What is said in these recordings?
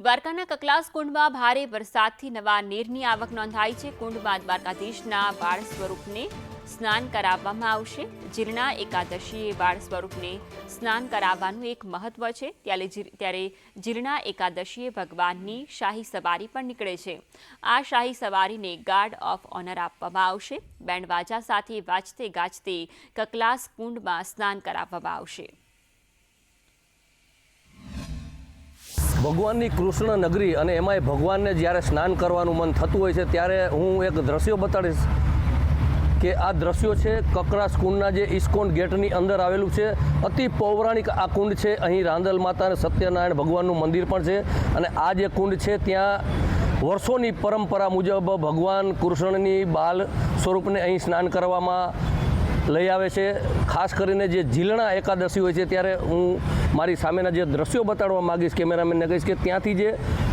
દ્વારકાના કકલાસ કુંડમાં ભારે વરસાદથી નવા નીરની આવક નોંધાઈ છે. કુંડમાં દ્વારકાધીશના બાળ સ્વરૂપને સ્નાન કરાવવામાં આવશે. જીર્ણા એકાદશીએ બાળ સ્વરૂપને સ્નાન કરાવવાનું એક મહત્વ છે. ત્યારે ત્યારે જીર્ણા એકાદશીએ ભગવાનની શાહી સવારી પણ નીકળે છે. આ શાહી સવારીને ગાર્ડ ઓફ ઓનર આપવામાં આવશે. બેન્ડવાજા સાથે વાજતે ગાજતે કકલાસ કુંડમાં સ્નાન કરાવવામાં આવશે. ભગવાનની કૃષ્ણ નગરી અને એમાંય ભગવાનને જ્યારે સ્નાન કરવાનું મન થતું હોય છે, ત્યારે હું એક દ્રશ્યો બતાડીશ કે આ દ્રશ્યો છે કકરાસ કુંડના જે ઇસ્કોન ગેટની અંદર આવેલું છે. અતિ પૌરાણિક આ કુંડ છે. અહીં રાંદલ માતા અને સત્યનારાયણ ભગવાનનું મંદિર પણ છે અને આ જે કુંડ છે, ત્યાં વર્ષોની પરંપરા મુજબ ભગવાન કૃષ્ણની બાલ સ્વરૂપને અહીં સ્નાન કરવામાં લઈ આવે છે. ખાસ કરીને જે ઝીલણા એકાદશી હોય છે, ત્યારે હું મારી સામેના જે દ્રશ્યો બતાડવા માગીશ કેમેરામેનને કહીશ કે ત્યાંથી જે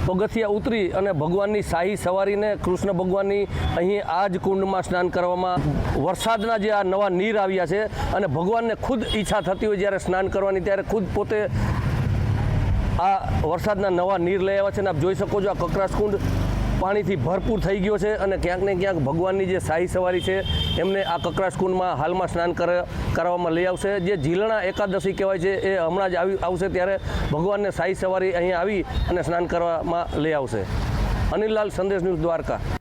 પગથિયા ઉતરી અને ભગવાનની શાહી સવારીને કૃષ્ણ ભગવાનની અહીં આ જ કુંડમાં સ્નાન કરવામાં વરસાદના જે આ નવા નીર આવ્યા છે અને ભગવાનને ખુદ ઈચ્છા થતી હોય જ્યારે સ્નાન કરવાની, ત્યારે ખુદ પોતે આ વરસાદના નવા નીર લઈ આવ્યા છે. અને આપ જોઈ શકો છો આ કકરાસ કુંડ પાણીથી ભરપૂર થઈ ગયો છે અને ક્યાંક ને ક્યાંક ભગવાનની જે શાહી સવારી છે એમને આ કકરાશ કુંડમાં હાલમાં સ્નાન કર, કરવામાં લઈ આવશે. જે ઝીલણા એકાદશી કહેવાય છે, એ હમણાં જ આવી, આવશે ત્યારે ભગવાનને શાહી સવારી અહીં આવી અને સ્નાન કરવામાં લઈ આવશે. અનિલલાલ, સંદેશ ન્યૂઝ દ્વારકા.